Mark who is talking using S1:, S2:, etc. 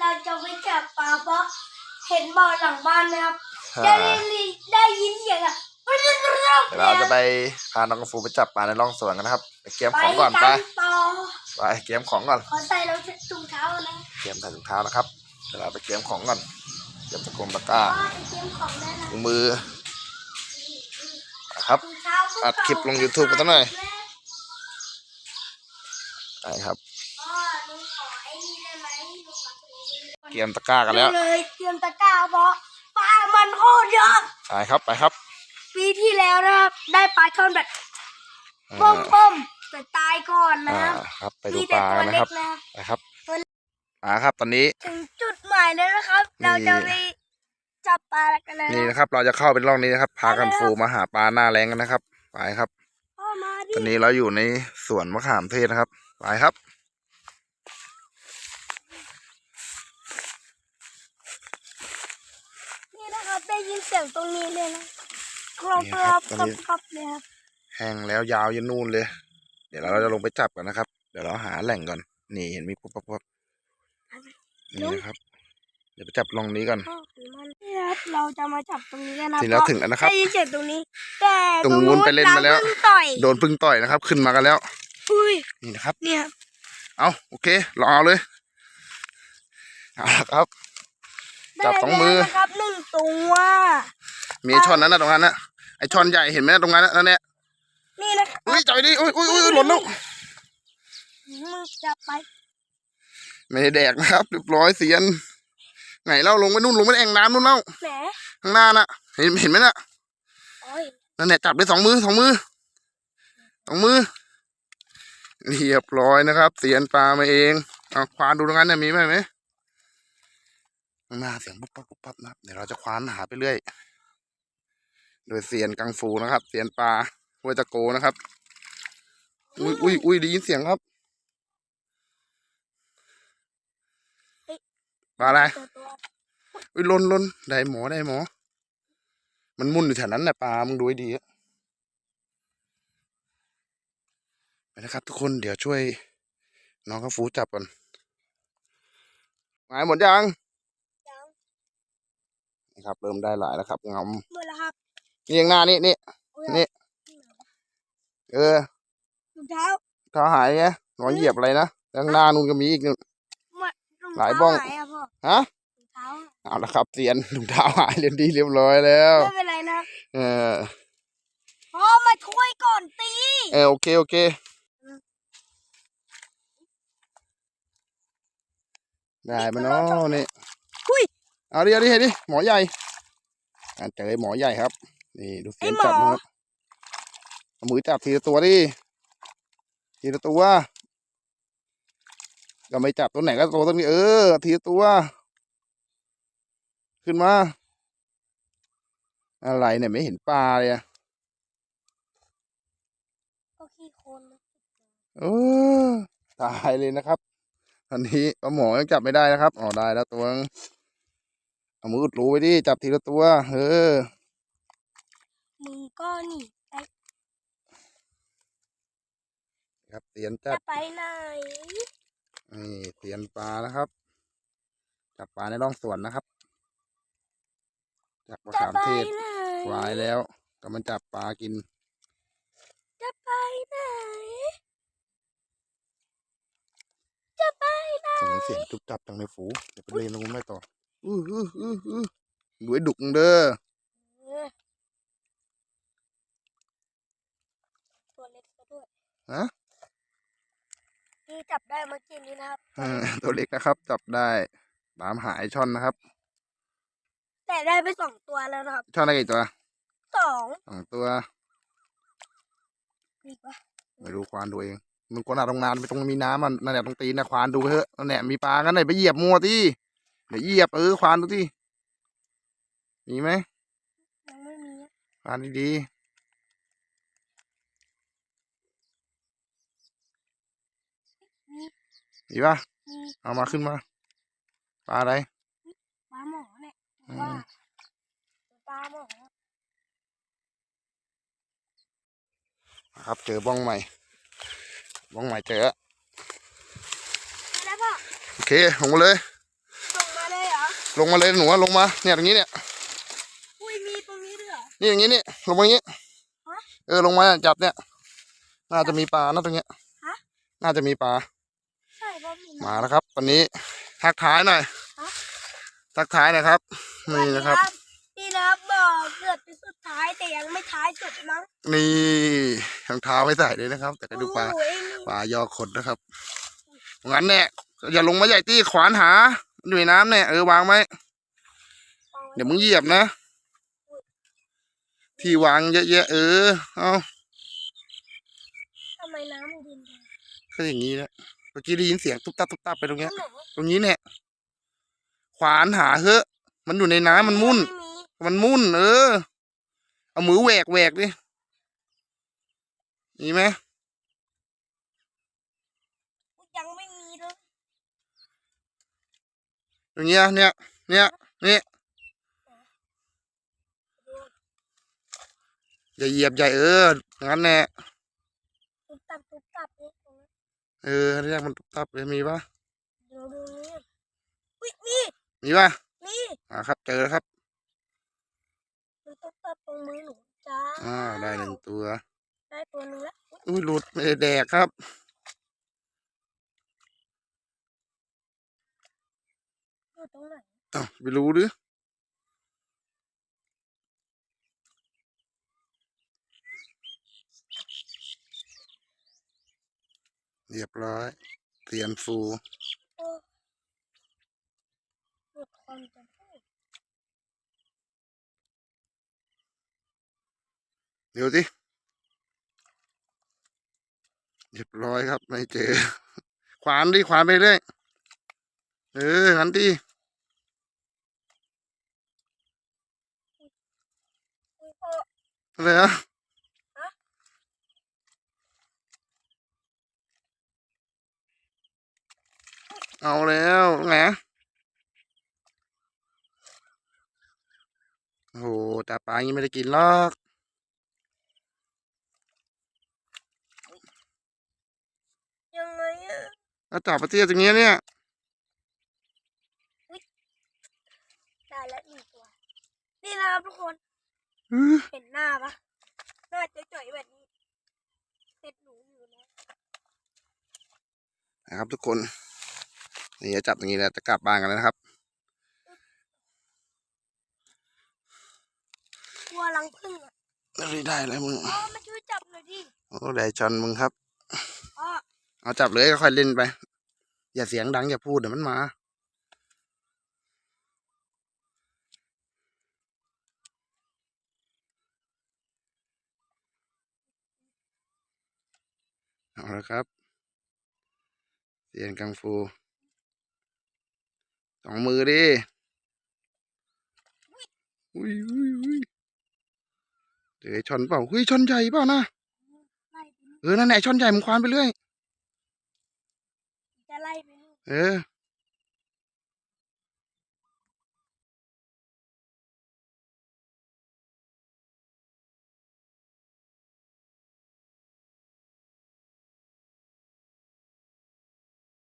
S1: เราจะไปจับปลาเพราะเห็นบ่อหลังบ้านนะครับ
S2: อ่า
S1: ได้ยินได้ยินเสียงอะ
S2: เดี๋ยวเราจะไปพาน้องกังฟูไปจับปลาในร่องสวนกันนะครับไปเตรียมของก่อนไป
S1: ต่อ
S2: ไปเตรียมของก่อน
S1: ขอใส่เราถุงเท้านะ
S2: เตรียมใส่ถุงเท้านะครับเดี๋ยวเราไปเตรียมของก่อนเตรียมตะกรมตะกร้า
S1: พ่อไปเตรียมของได้นะ
S2: ถุงมือนะครับ
S1: ถุงเท้าพวก
S2: อัดคลิปลง YouTube กันสักหน่อยไปครับ
S1: พ่อหนูขอไอ้นี่ได้ไหมหนูขอถุงมือ
S2: เต รียมตะกร้ากันแล้ว
S1: เลยเตรียมตะกร้าเพราะปลามันโคตรเยอะ
S2: ไปครับไปครับ
S1: ปีที่แล้วนะครับ ได้ปลาช่อนแบบ
S2: อ่า
S1: ป้มป้มๆแต่ตายก่อนนะ
S2: อ่า
S1: ครับ
S2: ครับ ไปดู
S1: มี
S2: ป
S1: แต่
S2: ลา
S1: ตัว
S2: กันนะ
S1: เล็
S2: ครับ
S1: กนะครับ
S2: ไปครับมาครับ ตอนนี้
S1: ถึงจุดหมายแล้วนะครับ
S2: นี่
S1: เราจะไปจับปลากันแล้ว
S2: นี่
S1: นะ
S2: นะครับ เราจะเข้าเป็นร่องนี้นะครับ พากันฟูมาหาปลาหน้าแรงกันนะครับ ไปครับ
S1: พ่อมาดิ
S2: ตอนนี้เราอยู่ในสวนมะขามเทศนะครับ ไปครับ
S1: นี่นะครับ ได้ยินเสียงตรงนี้เลยนะกรอบ
S2: นี่
S1: ก
S2: ค
S1: ร
S2: รั
S1: อ
S2: บบตอน
S1: กรอบ
S2: นี้
S1: กรอบเลยครับ
S2: แห้งแล้วยาวยันนู่นเลย เดี๋ยวเราจะลงไปจับกันนะครับ เดี๋ยวเราหาแหล่งก่อน นี่เห็นมีปุ๊บปุ๊บปุ๊บนี่นะครับ เดี๋ยวไปจับลงนี้ก่อน
S1: พ่อของมันนี่ครับเราจะมาจับตรงนี้กันนะ
S2: ทีแล้ว
S1: เพาะ
S2: ถึงแล้วนะครับ
S1: ได้ยินเสียงตรงนี้ แต่
S2: ตรงนู้นไปเล่นมาแล้ว
S1: รเพิ่งต่อย
S2: โดนพึ่งต่อยนะครับ ขึ้นมากันแล้ว
S1: อุ้ย
S2: นี่นะครับ
S1: เนี่ย
S2: เอาโอเครอเอาเลย เอาละครับ จับสองมือ
S1: ได้แล้วนะครับหนึ่งตัว
S2: มีไอ้ช่อนนั้นนะตรงนั้นนะไอช่อนใหญ่เห็นไหมนะตรงนั้นนะนั่นแหละ
S1: นี่นะครับ
S2: อุ้ยจับไปดิอุ้ยอุ้ยอุ้ยหล่นแล้ว
S1: มือจับไป
S2: ไม่ได้แดกนะครับเรียบร้อยเสียนไหนเล่าลงไปนู่นลงไปในแอ่งน้ำนู่นเล่า
S1: แหม
S2: ข้างหน้าน่ะ เห็นเห็นไหมน่ะ
S1: โอ้ย
S2: นั่นแหละจับได้สองมือสองมือสองมือเรียบร้อยนะครับเสียนปลามาเองเอาควานดูตรงนั้นเนี่ยมีไหมไหมข้างห น้าเสียงปุ๊บปั๊บปุ๊บปั๊บนะครับเดี๋ยวเราจะควานหาไปเรื่อย โดยเสียนกังฟูนะครับเสียนปลาห้วยตะโกนะครับ อุ้ยอุ้ยอุ้ยได้ยินเสียงครับปลาอะไร
S1: ตัวตัว
S2: อุ้ยลนลนได้หมอได้หมอ มันมุ่นอยู่แถวนั้นแหละปลามึงดูให้ดีอะไปนะครับ ทุกคนเดี๋ยวช่วย น้องข้าวฟูจับก่อนหมายหมดยัง
S1: ยัง
S2: นะครับ เริ่มได้หลายแล้วครับงอม
S1: หมดแล้วครับ
S2: นี่ยังหน้านี่นี่
S1: อุ๊ย
S2: นี่เออ
S1: ถุงเท้า
S2: เท้าหายไงนอนเหยียบอะไรนะแล้วข้างหน้านู่นก็มีอีกนึง
S1: หมดถุง
S2: หลาย
S1: เท้
S2: บ้อง
S1: หายอะพ่อ
S2: ฮะ
S1: ถุงเท้า
S2: เอาละครับเสียนถุงเท้าหายเรียนดีเรียบร้อยแล้ว
S1: ไม่เป็นไรนะ
S2: เออ
S1: พ่อมาช่วยก่อนตี
S2: เออโอเคโอเคได้มาเนาะนี่
S1: คุย
S2: เอาดิเอาดิเห็นดิหมอใหญ่อะเจอหมอใหญ่ครับ นี่ดูเสียง
S1: ไอ้หมอ
S2: จับนะครับเอามือจับทีละตัวดิทีละตัวก็ไม่จับตัวไหนก็ตัวตรงนี้เออ ทีละตัว ขึ้นมา อะไรเนี่ยไม่เห็นปลาเลยอะ
S1: ก็ขี้โคลนนะ
S2: เออตายเลยนะครับตอนนี้ปลาหมอยังจับไม่ได้นะครับอ๋อได้แล้วตัวนึง เอามืออุดรูไว้ดิ จับทีละตัว เออ
S1: มึงก็นี่ไป
S2: ครับเตียนจั
S1: จะ
S2: บ
S1: ไปไหน
S2: นี่เตียนปลานะครับ จับปลาในร่องสวนนะครับจากมะ
S1: จะ
S2: ขาม
S1: ไป
S2: เทศ
S1: ไหน
S2: วายแล้วก็มันจับปลากิน
S1: จะไปไหน จะไปไหน
S2: ส่งเสียงจุบจับจังในฝู เดี๋ยวไปเล่นลงไม่ต่อ อื้ออื้ออื้ออื้อดูไอ้ดุกมึงเด้อ
S1: เออตัวเล็กซะด้วย
S2: ฮะ
S1: นี่จับได้เมื่อกี้นี้นะครับ
S2: เออตัวเล็กนะครับ จับได้ตามหาไอ้ช่อนนะครับ
S1: แต่ได้ไปสองตัวแล้วนะครับ
S2: ช่อนได้กี่ตัว
S1: สอง
S2: สองตัว
S1: มีปะ
S2: ไม่รู้ควานดูเองมึงควรอาตรงนานไปตรงมีน้ำมันนั่นแหละตรงตีนนะควานดูไปเถอะนั่นแหละมีปลากันไหนไปเหยียบมัวที่เดี๋ยวเหยียบเออควานดูที่มีไหม
S1: ยังไม่มีอะ
S2: ควานดี
S1: มี
S2: ๆมีป่ะ
S1: มี
S2: เอามาขึ้นมาปลาอะไร
S1: ปลาหมอเนี่ย
S2: อืม
S1: ว่าปลาหมอ
S2: ครับเจอบ้องใหม่ บ้องใหม่เจอแล้ว
S1: แล้วพ่อ
S2: โอเคลงมาเลย ลงมาเลยหนูอะลงมาเนี่ยตรงนี้เนี่ย
S1: อุ้ยมีตรงนี้ด้วยเหรอ
S2: นี่อย่างนี้นี่ลงมาอย่างนี้
S1: ฮะ
S2: เออลงมาจับเนี่ยน่าจะมีปลานะตรงเนี้ย
S1: ฮะ
S2: น่าจะมีปลา
S1: ใช่เพราะมี
S2: มาแล้วครับวันนี้ทักท้ายหน่อย
S1: ฮะ
S2: ทักท้ายหน่อยครับนี่นะครับ
S1: นี่นะครับบอกเกือบเป็นสุดท้ายแต่ยังไม่ท้ายสุดมั้ง
S2: นี่รองเท้าไม่ใส่เลยนะครับ แต่ก็ดูปลา
S1: โอ้ยนี่
S2: ปลายอขดนะครับงั้นเนี่ยอย่าลงมาใหญ่ตี้ขวานหา มันอยู่ในน้ำเนี่ยเออวางไว้เดี๋ยวมึงเหยียบนะ ที่วางเยอะแยะเออเอา
S1: ทำไมน้ำมันเย็นจัง
S2: ก็อย่างนี้นะเมื่อกี้ได้ยินเสียงตุ๊บตับตุ๊บตับไปตรงเนี้ย
S1: นั่นเหรอ
S2: ตรงนี้เนี่ยขวานหาเฮ้อะมันอยู่ในน้ำมันมุ่น
S1: ไมี
S2: มันมุ่น เออ เอามือแหวกแหวกดิมีไหม
S1: ยังไม่มีเลย
S2: ตรงเนี้ยเนี่ยเนี่ยนี่อย่าเหยียบใหญ่เอองั้นแน่
S1: ตุ๊บตับตุ๊บตับนี่ตรงนั้น
S2: เออเรียกมันตุ๊บตับเลยมีปะ
S1: เดี๋ยวดูนี่อุ้ยมี
S2: มีปะ
S1: มี
S2: อ่าครับ เจอแล้วครับ
S1: มันตุ๊บตับตรงมือหนูจ้า
S2: อ่าได้หนึ่งตัว
S1: ได้ตัวหนึงแล้วอุ๊ย
S2: อุ้ยหลุดไม่ได้แดกครับ
S1: อยู่ตรงไหน
S2: อ้าวไปรู้หรือเรียบร้อยเตียนฟู
S1: โอ้หมดความจะพูด
S2: เดี๋ยวสิเรียบร้อยครับ ไม่เจอ ขวานดิขวานไปเรื่อยเออหันดิ
S1: อุ๊ยพ่อ
S2: อะไรอะ
S1: ฮะ
S2: เอาแล้วไงโอ้โหแต่ปลาอย่างนี้ไม่ได้กินหรอก
S1: ยังไงอะ
S2: แล้วจับปลาเตี้ยตรงเนี้ยเนี่ย
S1: ได้แล้วหนึ่งตัว นี่นะครับทุกคน
S2: อื้อ
S1: เห็นหน้าปะหน้าจ่อยๆแบบนี้เสร็จหนูอยู่นะ
S2: นะครับทุกคนนี่จะจับอย่างนี้แล้วจะกลับบ้านกันแล้วนะครับ
S1: กลัวรังผึ้งอะ
S2: ไม่ได้เลยมึง
S1: อ๋อมาช่วยจับหน่อยดิ
S2: โอ้ได้ชอนมึงครับ
S1: อ๋อ
S2: เอาจับเลยค่อยๆเล่นไป อย่าเสียงดังอย่าพูดเดี๋ยวมันมา เอาละครับเสียนกังฟูสองมือดิอุ้ยอุ้ยอุ้ยเดี๋ยวไอ้ชอนเปล่าเฮ้ยชอนใหญ่เปล่านะ
S1: ไล่ไปนู่น
S2: เออนั่นแหละชอนใหญ่มึงควานไปเรื่อย
S1: จะไล่ไปนู่น
S2: เออ